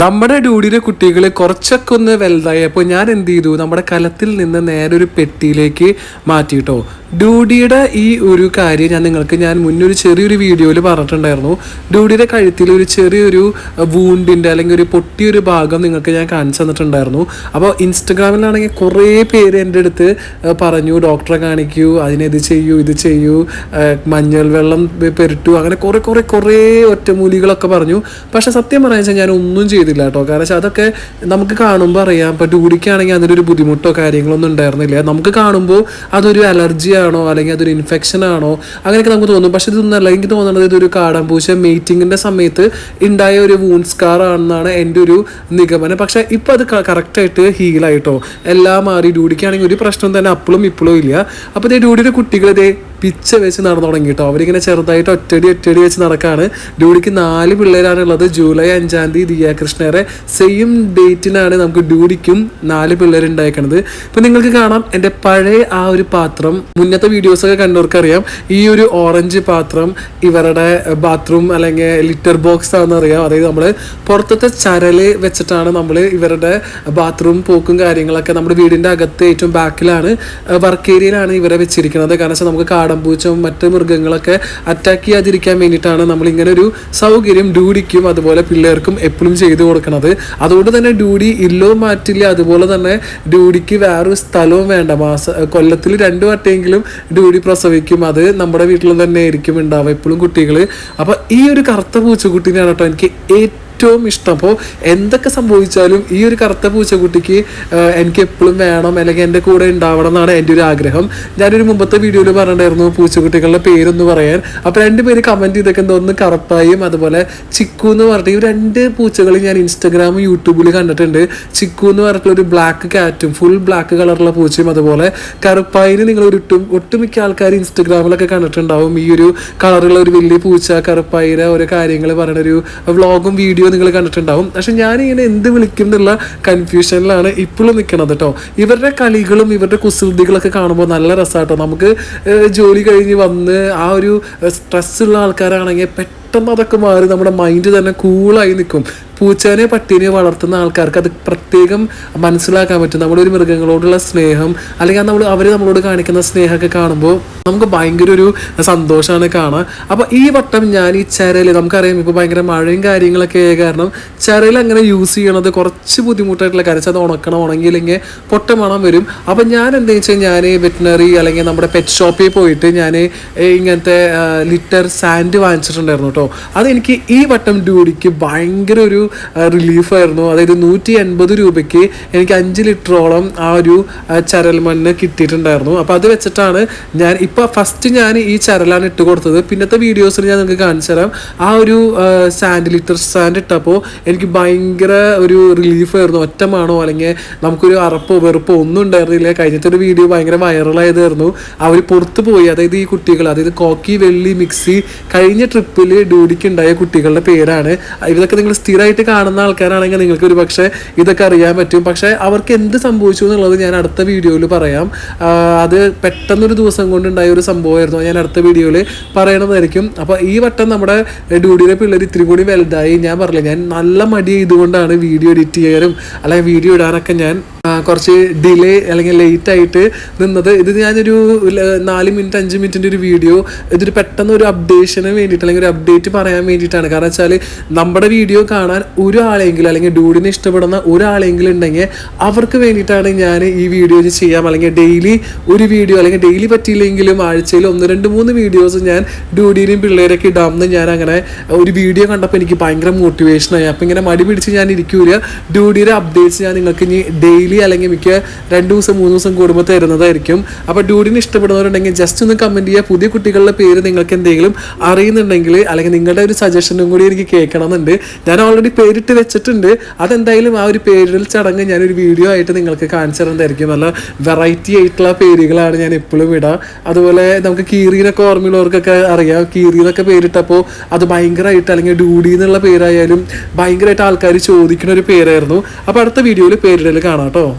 നമ്മുടെ ഡ്യൂഡിയിലെ കുട്ടികൾ കുറച്ചൊക്കെ ഒന്ന് വലുതായി. അപ്പോൾ ഞാൻ എന്ത് ചെയ്തു? നമ്മുടെ കലത്തിൽ നിന്ന് നേരെ ഒരു പെട്ടിയിലേക്ക് മാറ്റിയിട്ടോ. ഡ്യൂഡിയുടെ ഈ ഒരു കാര്യം ഞാൻ നിങ്ങൾക്ക് ഞാൻ മുന്നൊരു ചെറിയൊരു വീഡിയോയിൽ പറഞ്ഞിട്ടുണ്ടായിരുന്നു. ഡ്യൂഡിയുടെ കഴുത്തിൽ ഒരു ചെറിയൊരു വൂണ്ടിന്റെ അല്ലെങ്കിൽ ഒരു പൊട്ടിയൊരു ഭാഗം നിങ്ങൾക്ക് ഞാൻ കാണിച്ചു തന്നിട്ടുണ്ടായിരുന്നു. അപ്പോൾ ഇൻസ്റ്റഗ്രാമിലാണെങ്കിൽ കുറേ പേര് എന്റെ അടുത്ത് പറഞ്ഞു ഡോക്ടറെ കാണിക്കൂ അതിനെത് ചെയ്യൂ ഇത് ചെയ്യൂ മഞ്ഞൾ വെള്ളം പെരുട്ടു അങ്ങനെ കുറേ കുറേ കുറേ ഒറ്റമൂലികളൊക്കെ പറഞ്ഞു. പക്ഷേ സത്യം വെച്ചാൽ ഞാൻ ഒന്നും ചെയ്തില്ല കേട്ടോ. കാരണം വെച്ചാൽ അതൊക്കെ നമുക്ക് കാണുമ്പോൾ അറിയാം. ഇപ്പം ഡൂഡിക്കാണെങ്കിൽ അതിനൊരു ബുദ്ധിമുട്ടോ കാര്യങ്ങളൊന്നും ഉണ്ടായിരുന്നില്ല. നമുക്ക് കാണുമ്പോൾ അതൊരു അലർജി ആണോ അല്ലെങ്കിൽ അതൊരു ഇൻഫെക്ഷൻ ആണോ അങ്ങനെയൊക്കെ നമുക്ക് തോന്നും. പക്ഷെ ഇതൊന്നല്ല എനിക്ക് തോന്നുന്നത് ഇതൊരു കാടാമ്പൂച്ച മീറ്റിങ്ങിന്റെ സമയത്ത് ഉണ്ടായ ഒരു വൂൺ സ്കാർ ആണെന്നാണ് എന്റെ ഒരു നിഗമനം. പക്ഷെ ഇപ്പോൾ അത് കറക്റ്റായിട്ട് ഹീലായിട്ടോ എല്ലാം മാറി. ഡൂഡിക്കാണെങ്കിൽ ഒരു പ്രശ്നം തന്നെ അപ്പോഴും ഇപ്പോഴും ഇല്ല. അപ്പോൾ ഇതേ ഡൂഡിയുടെ കുട്ടികൾ ഇതേ പിച്ച വെച്ച് നടന്നു തുടങ്ങി കേട്ടോ അവരിങ്ങനെ ചെറുതായിട്ട് ഒറ്റടി ഒറ്റടി വെച്ച് നടക്കാണ്. ഡ്യൂഡിക്ക് നാല് പിള്ളേരാണുള്ളത്. ജൂലൈ അഞ്ചാം തീയതി ദിയ കൃഷ്ണയുടെ സെയിം ഡേറ്റിനാണ് നമുക്ക് ഡ്യൂഡിക്കും നാല് പിള്ളേർ ഉണ്ടായിരിക്കണത് ഇപ്പം നിങ്ങൾക്ക് കാണാം എന്റെ പഴയ ആ ഒരു പാത്രം. മുന്നത്തെ വീഡിയോസൊക്കെ കണ്ടവർക്കറിയാം. ഈ ഒരു ഓറഞ്ച് പാത്രം ഇവരുടെ ബാത്റൂം അല്ലെങ്കിൽ ലിറ്റർ ബോക്സ് ആണെന്ന് അറിയാം. അതായത് നമ്മൾ പുറത്തത്തെ ചരൽ വെച്ചിട്ടാണ് നമ്മൾ ഇവരുടെ ബാത്റൂം പോക്കും കാര്യങ്ങളൊക്കെ നമ്മുടെ വീടിന്റെ അകത്ത് ഏറ്റവും ബാക്കിലാണ് വർക്ക് ഏരിയയിലാണ് ഇവരെ വെച്ചിരിക്കുന്നത് കാരണം വെച്ചാൽ നമുക്ക് കാടമ്പൂച്ചവും മറ്റ് മൃഗങ്ങളൊക്കെ അറ്റാക്ക് ചെയ്യാതിരിക്കാൻ വേണ്ടിയിട്ടാണ് നമ്മൾ ഇങ്ങനെ ഒരു സൗകര്യം ഡ്യൂഡിക്കും അതുപോലെ പിള്ളേർക്കും എപ്പോഴും ചെയ്തു കൊടുക്കുന്നത് അതുകൊണ്ട് തന്നെ ഡ്യൂഡി ഇല്ലോ മാറ്റില്ല അതുപോലെ തന്നെ ഡ്യൂഡിക്ക് വേറൊരു സ്ഥലവും വേണ്ട. മാസ കൊല്ലത്തിൽ രണ്ടു വട്ടമെങ്കിലും ഡ്യൂഡി പ്രസവിക്കും. അത് നമ്മുടെ വീട്ടിൽ തന്നെ ആയിരിക്കും ഉണ്ടാവുക എപ്പോഴും കുട്ടികൾ അപ്പോൾ ഈ ഒരു കറുത്ത പൂച്ചക്കുട്ടീനെയാണ് കേട്ടോ എനിക്ക് ഏറ്റവും ഏറ്റവും ഇഷ്ടം. അപ്പോൾ എന്തൊക്കെ സംഭവിച്ചാലും ഈ ഒരു കറുത്ത പൂച്ചക്കുട്ടിക്ക് എനിക്ക് എപ്പോഴും വേണം അല്ലെങ്കിൽ എന്റെ കൂടെ ഉണ്ടാവണം എന്നാണ് എന്റെ ഒരു ആഗ്രഹം. ഞാനൊരു മുമ്പത്തെ വീഡിയോയിൽ പറഞ്ഞിട്ടുണ്ടായിരുന്നു പൂച്ചക്കുട്ടികളുടെ പേരൊന്ന് പറയാൻ. അപ്പോൾ രണ്ട് പേര് കമന്റ് ചെയ്തൊക്കെ എന്തോ ഒന്ന് കറുപ്പായും അതുപോലെ ചിക്കു എന്ന് പറഞ്ഞിട്ട് ഈ രണ്ട് പൂച്ചകൾ ഞാൻ ഇൻസ്റ്റാഗ്രാമും യൂട്യൂബിൽ കണ്ടിട്ടുണ്ട്. ചിക്കു എന്ന് പറഞ്ഞിട്ടുള്ള ഒരു ബ്ലാക്ക് കാറ്റും ഫുൾ ബ്ലാക്ക് കളറുള്ള പൂച്ചയും അതുപോലെ കറുപ്പായിന് നിങ്ങൾ ഒരു ഒട്ടുമിക്ക ആൾക്കാർ ഇൻസ്റ്റഗ്രാമിലൊക്കെ കണ്ടിട്ടുണ്ടാവും. ഈ ഒരു കളറുള്ള ഒരു വലിയ പൂച്ച കറുപ്പായിര ഓരോ കാര്യങ്ങൾ പറയുന്ന ഒരു വ്ളോഗും വീഡിയോ നിങ്ങൾ കണ്ടിട്ടുണ്ടാവും. പക്ഷെ ഞാനിങ്ങനെ എന്ത് വിളിക്കും എന്നുള്ള കൺഫ്യൂഷനിലാണ് ഇപ്പോഴും നിൽക്കണത് കേട്ടോ ഇവരുടെ കളികളും ഇവരുടെ കുസൃതികളൊക്കെ കാണുമ്പോൾ നല്ല രസമാട്ടോ നമുക്ക് ജോലി കഴിഞ്ഞ് വന്ന് ആ ഒരു സ്ട്രെസ്സുള്ള ആൾക്കാരാണെങ്കിൽ പെട്ടെന്ന് അതൊക്കെ മാറി നമ്മുടെ മൈൻഡ് തന്നെ കൂളായി നിൽക്കും പൂച്ചേനെ പട്ടീനെ വളർത്തുന്ന ആൾക്കാർക്ക് അത് പ്രത്യേകം മനസ്സിലാക്കാൻ പറ്റും. നമ്മുടെ ഒരു മൃഗങ്ങളോടുള്ള സ്നേഹം അല്ലെങ്കിൽ നമ്മൾ അവർ നമ്മളോട് കാണിക്കുന്ന സ്നേഹമൊക്കെ കാണുമ്പോൾ നമുക്ക് ഭയങ്കര ഒരു സന്തോഷമാണ് കാണാൻ അപ്പോൾ ഈ വട്ടം ഞാൻ ഈ ചരൽ നമുക്കറിയാം ഇപ്പോൾ ഭയങ്കര മഴയും കാര്യങ്ങളൊക്കെ ആയ കാരണം ചരൽ അങ്ങനെ യൂസ് ചെയ്യണത് കുറച്ച് ബുദ്ധിമുട്ടായിട്ടുള്ള കാര്യം. അത് ഉണക്കണം ഉണങ്ങിയില്ലെങ്കിൽ പൊട്ട മണം വരും. അപ്പം ഞാൻ എന്താ വെച്ചാൽ ഞാൻ വെറ്റിനറി അല്ലെങ്കിൽ നമ്മുടെ പെറ്റ് ഷോപ്പിൽ പോയിട്ട് ഞാൻ ഇങ്ങനത്തെ ലിറ്റർ സാൻഡ് വാങ്ങിച്ചിട്ടുണ്ടായിരുന്നു കേട്ടോ അതെനിക്ക് ഈ വട്ടം ഡ്യൂഡിക്ക് ഭയങ്കര ഒരു റിലീഫായിരുന്നു അതായത് നൂറ്റി എൺപത് രൂപയ്ക്ക് എനിക്ക് അഞ്ച് ലിറ്ററോളം ആ ഒരു ചരൽ മണ്ണ് കിട്ടിയിട്ടുണ്ടായിരുന്നു. അപ്പോൾ അത് വെച്ചിട്ടാണ് ഞാൻ ഇപ്പോൾ ഫസ്റ്റ് ഞാൻ ഈ ചരലാണ് ഇട്ട് കൊടുത്തത്. പിന്നത്തെ വീഡിയോസിൽ ഞാൻ നിങ്ങൾക്ക് കാണിച്ചു തരാം. ആ ഒരു സാൻഡ് ലിറ്റർ സാൻഡ് ഇട്ടപ്പോൾ എനിക്ക് ഭയങ്കര ഒരു റിലീഫായിരുന്നു ഒറ്റമാണോ അല്ലെങ്കിൽ നമുക്കൊരു അറപ്പോ വെറുപ്പോ ഒന്നും ഉണ്ടായിരുന്നില്ല. കഴിഞ്ഞിട്ട് ഒരു വീഡിയോ ഭയങ്കര വൈറലായതായിരുന്നു അവർ പുറത്ത് പോയി അതായത് ഈ കുട്ടികൾ അതായത് കോക്കി വെള്ളി മിക്സി കഴിഞ്ഞ ട്രിപ്പിൽ ഡ്യൂഡിക്ക് ഉണ്ടായ കുട്ടികളുടെ പേരാണ്. ഇതൊക്കെ നിങ്ങൾ സ്ഥിരമായിട്ട് കാണുന്ന ആൾക്കാരാണെങ്കിൽ നിങ്ങൾക്ക് ഒരു പക്ഷേ ഇതൊക്കെ അറിയാൻ പറ്റും. പക്ഷേ അവർക്ക് എന്ത് സംഭവിച്ചു എന്നുള്ളത് ഞാൻ അടുത്ത വീഡിയോയിൽ പറയാം. അത് പെട്ടെന്നൊരു ദിവസം കൊണ്ടുണ്ടായ ഒരു സംഭവമായിരുന്നു. ഞാൻ അടുത്ത വീഡിയോയിൽ പറയണതായിരിക്കും. അപ്പോൾ ഈ വട്ടം നമ്മുടെ ഡ്യൂഡിയിലെ പിള്ളേർ ഇത്തിരി കൂടി വലുതായി. ഞാൻ പറഞ്ഞില്ല ഞാൻ നല്ല മടി ചെയ്തുകൊണ്ടാണ് വീഡിയോ എഡിറ്റ് ചെയ്യാനും അല്ലെങ്കിൽ വീഡിയോ ഇടാനൊക്കെ ഞാൻ കുറച്ച് ഡിലേ അല്ലെങ്കിൽ ലേറ്റ് ആയിട്ട് നിന്നത്. ഇത് ഞാനൊരു നാല് മിനിറ്റ് അഞ്ച് മിനിറ്റിന്റെ ഒരു വീഡിയോ ഇതൊരു പെട്ടെന്ന് ഒരു അപ്ഡേഷന് വേണ്ടിയിട്ട് അല്ലെങ്കിൽ ഒരു അപ്ഡേറ്റ് പറയാൻ വേണ്ടിയിട്ടാണ്. കാരണം വെച്ചാൽ നമ്മുടെ വീഡിയോ കാണാൻ ഒരാളെങ്കിലും അല്ലെങ്കിൽ ഡൂഡിനെ ഇഷ്ടപ്പെടുന്ന ഒരാളെങ്കിലും ഉണ്ടെങ്കിൽ അവർക്ക് വേണ്ടിയിട്ടാണ് ഞാൻ ഈ വീഡിയോ ചെയ്യാം. അല്ലെങ്കിൽ ഡെയിലി ഒരു വീഡിയോ അല്ലെങ്കിൽ ഡെയിലി പറ്റിയില്ലെങ്കിലും ആഴ്ചയിൽ ഒന്ന് രണ്ട് മൂന്ന് വീഡിയോസ് ഞാൻ ഡൂഡിനെയും പിള്ളേരൊക്കെ ഇടാമെന്ന് ഞാൻ അങ്ങനെ ഒരു വീഡിയോ കണ്ടപ്പോൾ എനിക്ക് ഭയങ്കര മോട്ടിവേഷനായി അപ്പം ഇങ്ങനെ മടി പിടിച്ച് ഞാൻ ഇരിക്കൂല. ഡ്യൂഡിയുടെ അപ്ഡേറ്റ്സ് ഞാൻ നിങ്ങൾക്ക് ഇനി ഡെയിലി അല്ലെങ്കിൽ മിക്ക രണ്ടു ദിവസം മൂന്ന് ദിവസം കൂടുമ്പോൾ തരുന്നതായിരിക്കും. അപ്പോൾ ഡ്യൂഡിനെ ഇഷ്ടപ്പെടുന്നവരുണ്ടെങ്കിൽ ജസ്റ്റ് ഒന്ന് കമന്റ് ചെയ്യുക. പുതിയ കുട്ടികളുടെ പേര് നിങ്ങൾക്ക് എന്തെങ്കിലും അറിയുന്നുണ്ടെങ്കിൽ അല്ലെങ്കിൽ നിങ്ങളുടെ ഒരു സജഷനും കൂടി എനിക്ക് കേൾക്കണമെന്നുണ്ട്. ഞാൻ ഓൾറെഡി പേരിട്ട് വെച്ചിട്ടുണ്ട്. അതെന്തായാലും ആ ഒരു പേരിൽ ചടങ്ങ് ഞാനൊരു വീഡിയോ ആയിട്ട് നിങ്ങൾക്ക് കാണിച്ചു തരുന്നതായിരിക്കും. നല്ല വെറൈറ്റി ആയിട്ടുള്ള പേരുകളാണ് ഞാൻ എപ്പോഴും ഇടുക അതുപോലെ നമുക്ക് കീറിനൊക്കെ ഓർമ്മയുള്ളവർക്കൊക്കെ അറിയാം. കീറി എന്നൊക്കെ പേരിട്ടപ്പോൾ അത് ഭയങ്കരമായിട്ട് അല്ലെങ്കിൽ ഡ്യൂഡി എന്നുള്ള പേരായാലും ഭയങ്കരമായിട്ട് ആൾക്കാർ ചോദിക്കുന്ന ഒരു പേരായിരുന്നു. അപ്പോൾ അടുത്ത വീഡിയോയിൽ പേരിടൽ കാണാം കേട്ടോ.